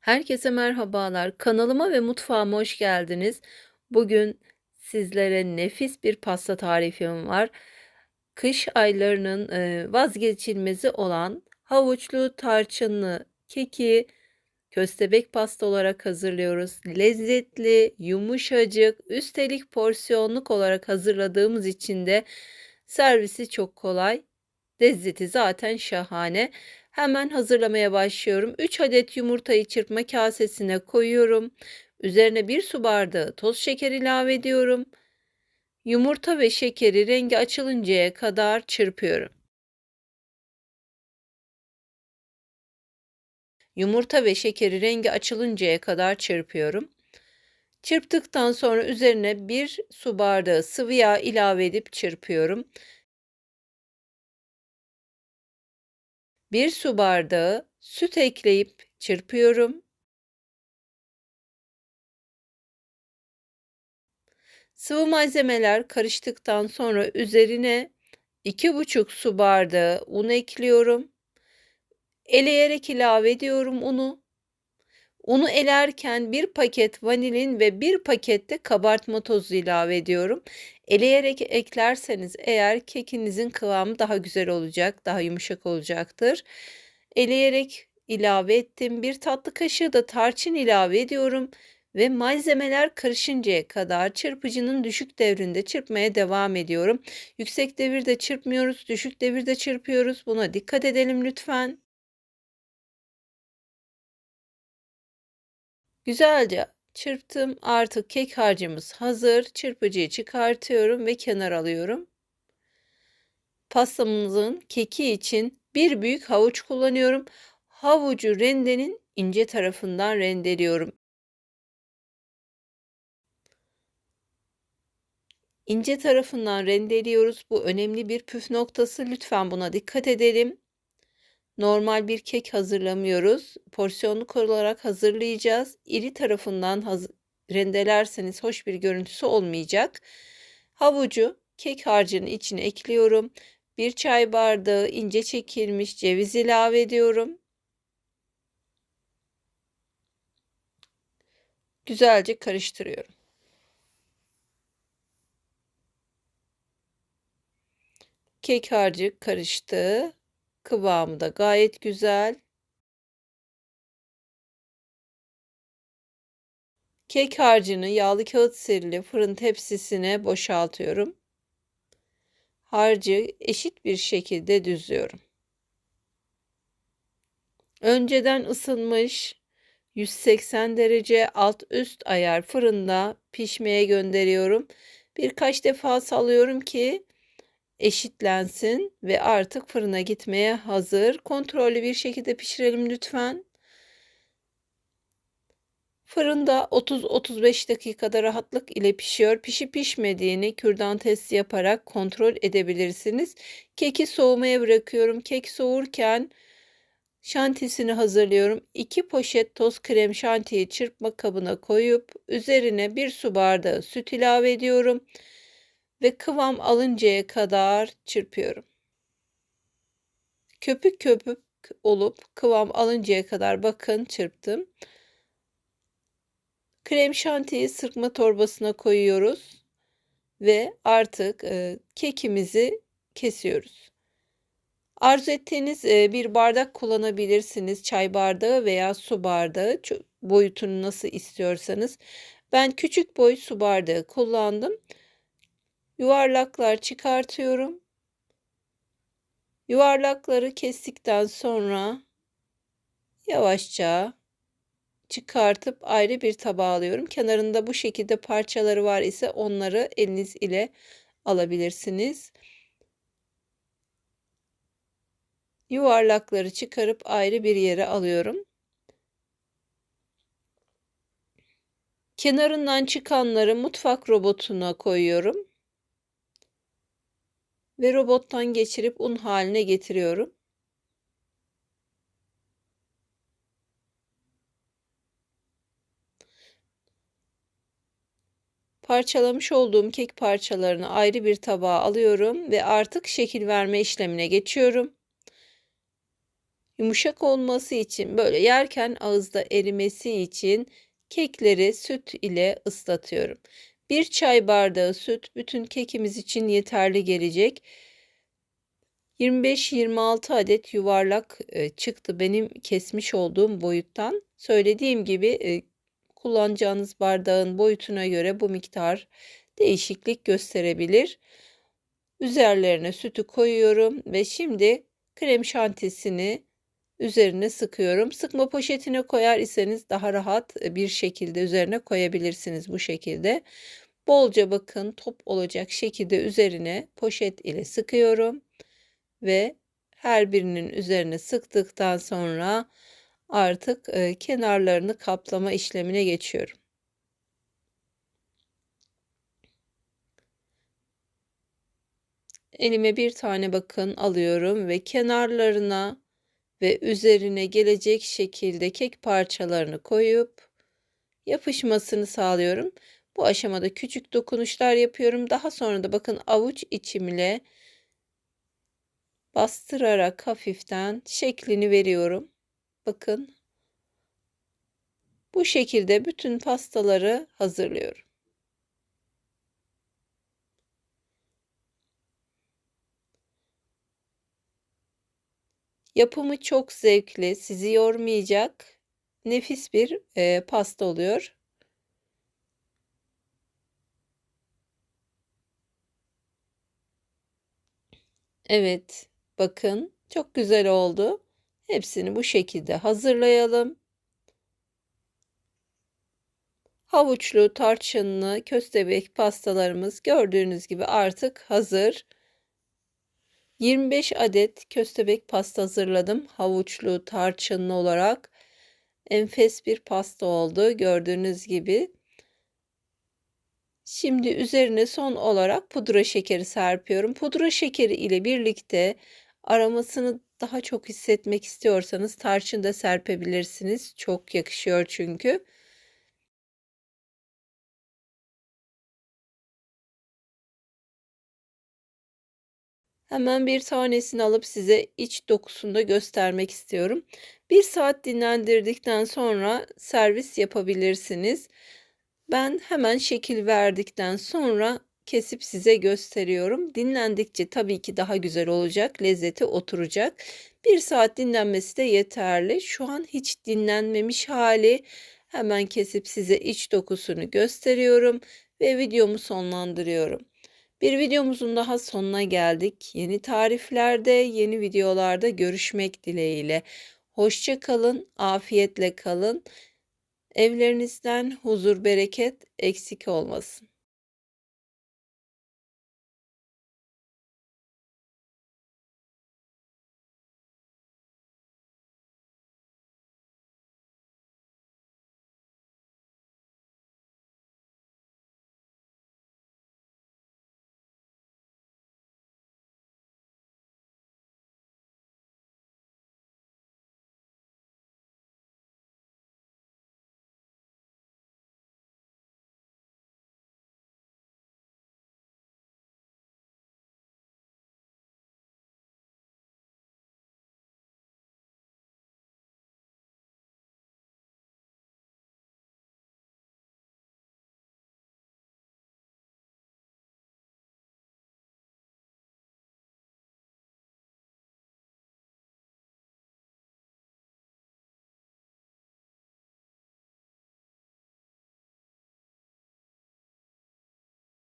Herkese merhabalar. Kanalıma ve mutfağıma hoş geldiniz. Bugün sizlere nefis bir pasta tarifim var. Kış aylarının e, vazgeçilmezi olan havuçlu tarçınlı keki köstebek pasta olarak hazırlıyoruz. Lezzetli, yumuşacık, üstelik porsiyonluk olarak hazırladığımız için de servisi çok kolay. Lezzeti zaten şahane. Hemen hazırlamaya başlıyorum. 3 adet yumurtayı çırpma kasesine koyuyorum. Üzerine 1 su bardağı toz şeker ilave ediyorum. Yumurta ve şekeri rengi açılıncaya kadar çırpıyorum. Yumurta ve şekeri rengi açılıncaya kadar çırpıyorum. Çırptıktan sonra üzerine 1 su bardağı sıvı yağ ilave edip çırpıyorum. 1 su bardağı süt ekleyip çırpıyorum. Sıvı malzemeler karıştıktan sonra üzerine 2,5 su bardağı un ekliyorum. Eleyerek ilave ediyorum unu. Unu elerken bir paket vanilin ve bir paket de kabartma tozu ilave ediyorum. Eleyerek eklerseniz eğer kekinizin kıvamı daha güzel olacak, daha yumuşak olacaktır. Eleyerek ilave ettim. Bir tatlı kaşığı da tarçın ilave ediyorum ve malzemeler karışıncaya kadar çırpıcının düşük devrinde çırpmaya devam ediyorum. Yüksek devirde çırpmıyoruz, düşük devirde çırpıyoruz. Buna dikkat edelim lütfen. Güzelce çırptım. Artık kek harcımız hazır. Çırpıcıyı çıkartıyorum ve kenar alıyorum. Pastamızın keki için bir büyük havuç kullanıyorum. Havucu rendenin ince tarafından rendeliyorum. İnce tarafından rendeliyoruz. Bu önemli bir püf noktası. Lütfen buna dikkat edelim normal bir kek hazırlamıyoruz. Porsiyonluk olarak hazırlayacağız. İri tarafından haz rendelerseniz hoş bir görüntüsü olmayacak. Havucu kek harcının içine ekliyorum. Bir çay bardağı ince çekilmiş ceviz ilave ediyorum. Güzelce karıştırıyorum. Kek harcı karıştı. Kıvamı da gayet güzel. Kek harcını yağlı kağıt serili fırın tepsisine boşaltıyorum. Harcı eşit bir şekilde düzüyorum. Önceden ısınmış 180 derece alt üst ayar fırında pişmeye gönderiyorum. Birkaç defa salıyorum ki eşitlensin ve artık fırına gitmeye hazır. Kontrollü bir şekilde pişirelim lütfen. Fırında 30-35 dakikada rahatlık ile pişiyor. Pişip pişmediğini kürdan testi yaparak kontrol edebilirsiniz. Keki soğumaya bırakıyorum. Kek soğurken şantisini hazırlıyorum. 2 poşet toz krem şantiyi çırpma kabına koyup üzerine 1 su bardağı süt ilave ediyorum ve kıvam alıncaya kadar çırpıyorum. Köpük köpük olup kıvam alıncaya kadar bakın çırptım. Krem şantiyi sıkma torbasına koyuyoruz ve artık e, kekimizi kesiyoruz. Arzu ettiğiniz e, bir bardak kullanabilirsiniz. Çay bardağı veya su bardağı boyutunu nasıl istiyorsanız. Ben küçük boy su bardağı kullandım yuvarlaklar çıkartıyorum. Yuvarlakları kestikten sonra yavaşça çıkartıp ayrı bir tabağa alıyorum. Kenarında bu şekilde parçaları var ise onları eliniz ile alabilirsiniz. Yuvarlakları çıkarıp ayrı bir yere alıyorum. Kenarından çıkanları mutfak robotuna koyuyorum ve robottan geçirip un haline getiriyorum. Parçalamış olduğum kek parçalarını ayrı bir tabağa alıyorum ve artık şekil verme işlemine geçiyorum. Yumuşak olması için böyle yerken ağızda erimesi için kekleri süt ile ıslatıyorum. Bir çay bardağı süt bütün kekimiz için yeterli gelecek. 25-26 adet yuvarlak e, çıktı benim kesmiş olduğum boyuttan. Söylediğim gibi e, kullanacağınız bardağın boyutuna göre bu miktar değişiklik gösterebilir. Üzerlerine sütü koyuyorum ve şimdi krem şantisini üzerine sıkıyorum. Sıkma poşetine koyar iseniz daha rahat bir şekilde üzerine koyabilirsiniz bu şekilde. Bolca bakın top olacak şekilde üzerine poşet ile sıkıyorum ve her birinin üzerine sıktıktan sonra artık e, kenarlarını kaplama işlemine geçiyorum. Elime bir tane bakın alıyorum ve kenarlarına ve üzerine gelecek şekilde kek parçalarını koyup yapışmasını sağlıyorum. Bu aşamada küçük dokunuşlar yapıyorum. Daha sonra da bakın avuç içimle bastırarak hafiften şeklini veriyorum. Bakın bu şekilde bütün pastaları hazırlıyorum. Yapımı çok zevkli, sizi yormayacak nefis bir e, pasta oluyor. Evet, bakın çok güzel oldu. Hepsini bu şekilde hazırlayalım. Havuçlu, tarçınlı, köstebek pastalarımız gördüğünüz gibi artık hazır. 25 adet köstebek pasta hazırladım. Havuçlu, tarçınlı olarak. Enfes bir pasta oldu gördüğünüz gibi. Şimdi üzerine son olarak pudra şekeri serpiyorum. Pudra şekeri ile birlikte aromasını daha çok hissetmek istiyorsanız tarçın da serpebilirsiniz. Çok yakışıyor çünkü. Hemen bir tanesini alıp size iç dokusunu da göstermek istiyorum. Bir saat dinlendirdikten sonra servis yapabilirsiniz. Ben hemen şekil verdikten sonra kesip size gösteriyorum. Dinlendikçe tabii ki daha güzel olacak, lezzeti oturacak. Bir saat dinlenmesi de yeterli. Şu an hiç dinlenmemiş hali. Hemen kesip size iç dokusunu gösteriyorum ve videomu sonlandırıyorum. Bir videomuzun daha sonuna geldik. Yeni tariflerde, yeni videolarda görüşmek dileğiyle. Hoşça kalın, afiyetle kalın. Evlerinizden huzur, bereket eksik olmasın.